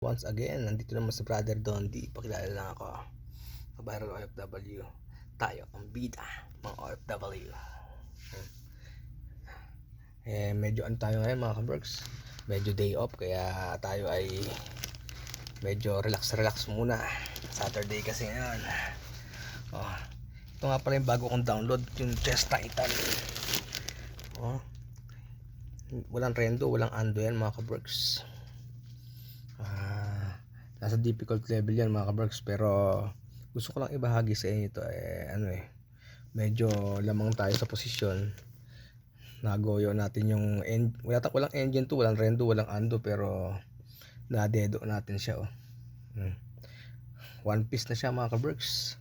Once again, nandito naman si Brother Dondi. Pakilala lang ako. Kabaral OFW. Tayo ang bida, mga OFW. Eh, medyo ano tayo ngayon mga kabergs. Medyo day off, kaya tayo ay medyo relax-relax muna. Saturday kasi ngayon. Oh, ito nga pala yung bago kong download, yung Chess Titan. Oh, walang rendo, walang ando yan mga kabergs. Ah, nasa difficult level yan mga kabergs pero gusto ko lang ibahagi sa inyo to eh ano eh medyo lamang tayo sa posisyon. Nagoyo natin yung en- wala ta walang engine to walang rendo walang ando pero nadedo natin siya oh. Hmm. one piece na siya mga kabergs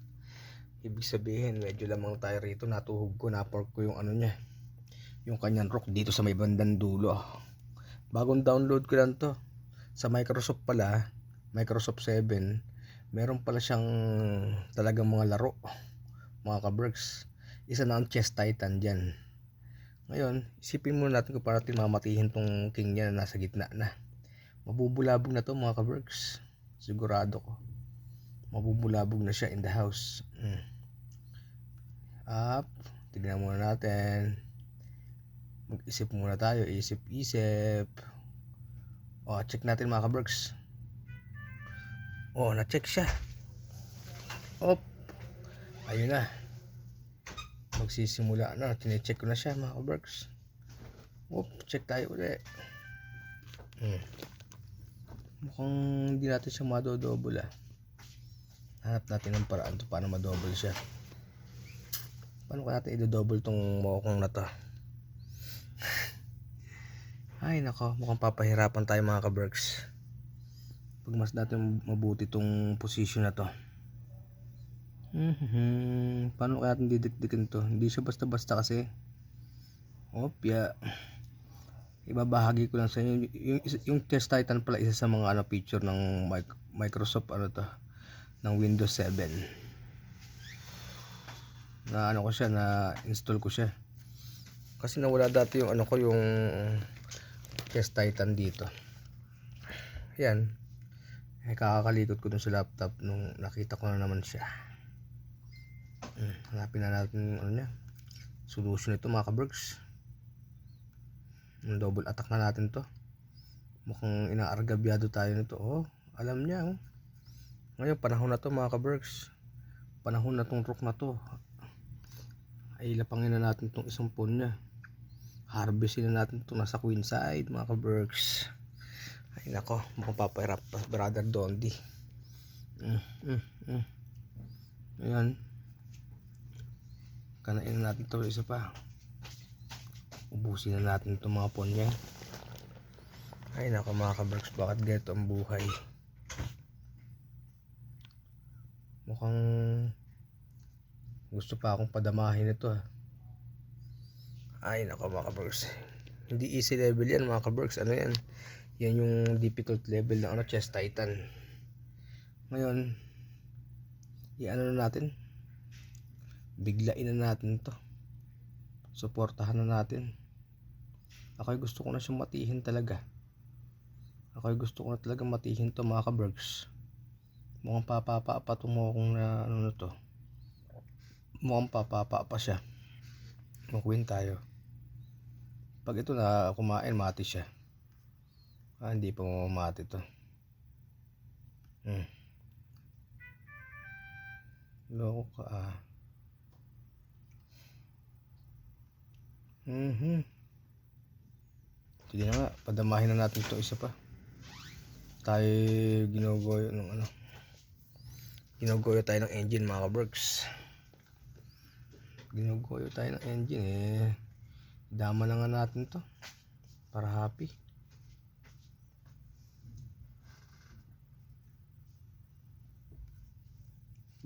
ibig sabihin medyo lamang tayo rito. Natuhog ko napork ko yung ano niya yung kanyang rock dito sa may bandang dulo bagong download ko lang to. Sa Microsoft pala, Microsoft 7, meron pala siyang talagang mga laro, mga kabergs. Isa na ang Chess Titan dyan. Ngayon, isipin muna natin kung paano natin mamatihin tong king niya na nasa gitna na. Mabubulabog na to mga kabergs. Sigurado ko. Mabubulabog na siya in the house. Mm. Up. Tignan muna natin. Mag-isip muna tayo. Isip-isip. O, check natin mga kabergs. O, na-check siya. Op. Ayun na. Magsisimula na. Tine-check ko na siya mga kabergs. Op, check tayo ulit. Hmm. Mukhang hindi natin siya madodouble ah. Hanap natin ng paraan to paano madouble siya. Paano ka natin i-double tong mokong na to? Ay nako, mukhang papahirapan tayo mga kabergs. Pag mas natin mabuti tong position na to. Mhm. Paano kaya natin didikdikin to? Hindi siya basta-basta kasi. Opya. Ibabahagi ko lang sa inyo. Yung, yung Test Titan pala isa sa mga ano, feature ng mic- Microsoft ano to, ng Windows 7. Na ano ko siya, na install ko siya. Kasi nawala dati yung ano ko, yung Chess Titan dito. Yan. Eh, kakakalikot ko dun sa laptop nung nakita ko na naman siya. Hmm, hanapin na natin yung ano niya. Solution ito mga kabergs. Yung double attack na natin to. Mukhang inaargabyado tayo nito. Oh, alam niya oh. Ngayon panahon na to mga kabergs. Panahon na tong rook na to. Ay lapangin na natin tong isang pawn niya harvestin na natin ito nasa queen side mga ka-berks ay nako mukhang papahirap pa brother Dondi mm, mm, mm. kanain na natin ito isa pa ubusin na natin itong mga pawn niya ay nako mga ka-berks bakit ganito ang buhay mukhang gusto pa akong padamahin ito ah ay nako mga kabergs. Hindi easy level yan mga kabergs. Ano yan? Yan yung difficult level ng ano, chest titan. Ngayon, i-ano na natin. Biglain na natin to. Suportahan na natin. Ako'y gusto ko na siyang matihin talaga. Ako'y gusto ko na talaga matihin to mga kabergs. Mukhang papapa pa mo kung na ano na to. Mukhang papapa pa siya. Mag-win tayo. Pag ito na kumain, mati siya. Ah, hindi pa mamamati to. Hmm. Loko ka ah. Mhm. Sige na nga, padamahin na natin to isa pa. Tayo ginugoyo ng ano. Ginugoyo tayo ng engine mga kabergs. Ginugoyo tayo ng engine eh. Dama na nga natin to. Para happy.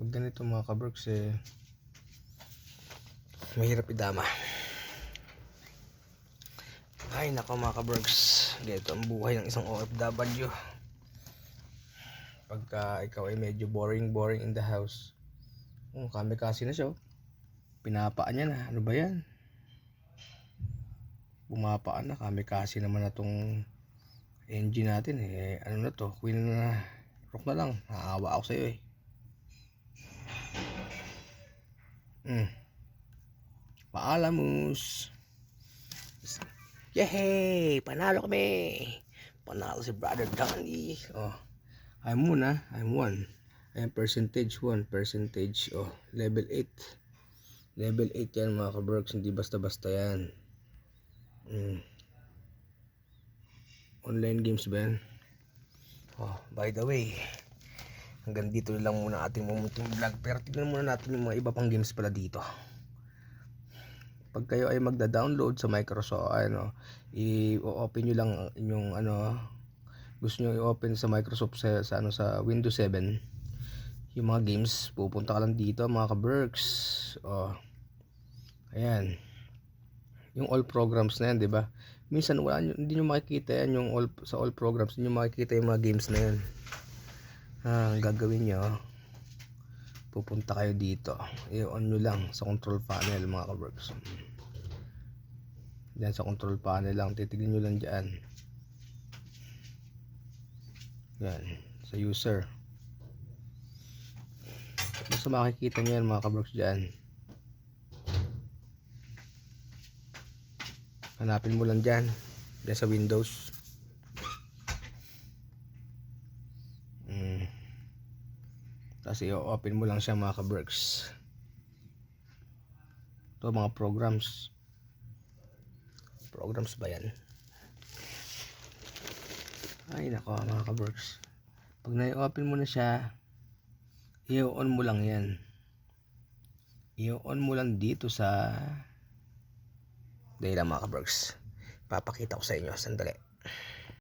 Pag ganito mga kabergs eh. Mahirap idama. Ay nako mga kabergs. Ganito ang buhay ng isang OFW. Pagka ikaw ay medyo boring boring in the house. Oh, kami kasi na siya. oh. Pinapaan niya na. Ano ba yan? bumapaan na kami kasi naman na tong engine natin eh ano na to queen na rock na lang naawa ako sa'yo eh mm. paalamus. Yehey! Panalo kami. Panalo si brother Donnie oh I'm one ah. I'm one. Ayan, percentage 1 percentage oh level 8 level 8 yan mga kabrooks. Hindi basta basta yan. Mm. online games ba yan? Oh by the way hanggang dito lang muna ating mumunting vlog. Pero tignan muna natin yung mga iba pang games pala dito. Pag kayo ay magda-download sa Microsoft ano i-open nyo lang yung ano gusto nyo i-open sa Microsoft sa, sa ano sa Windows 7 yung mga games pupunta ka lang dito mga ka-berks. Oh. Ayan. Yung all programs na yan di ba? Minsan wala hindi nyo makikita yan yung all sa all programs hindi nyo makikita yung mga games na yan ah, ang gagawin nyo pupunta kayo dito. I-on nyo lang sa control panel mga ka-berks Diyan sa control panel lang. Titignan nyo lang dyan. Yan sa user. Basta makikita nyo yan mga kabroks dyan. Hanapin mo lang dyan. Dyan sa windows mm. Tapos i-open mo lang siya mga kabroks ito mga programs. Programs ba yan? Ay nako mga kabroks pag na-open mo na siya i-on mo lang yan. I-on mo lang dito sa dahil lang mga kabergs papakita ko sa inyo. Sandali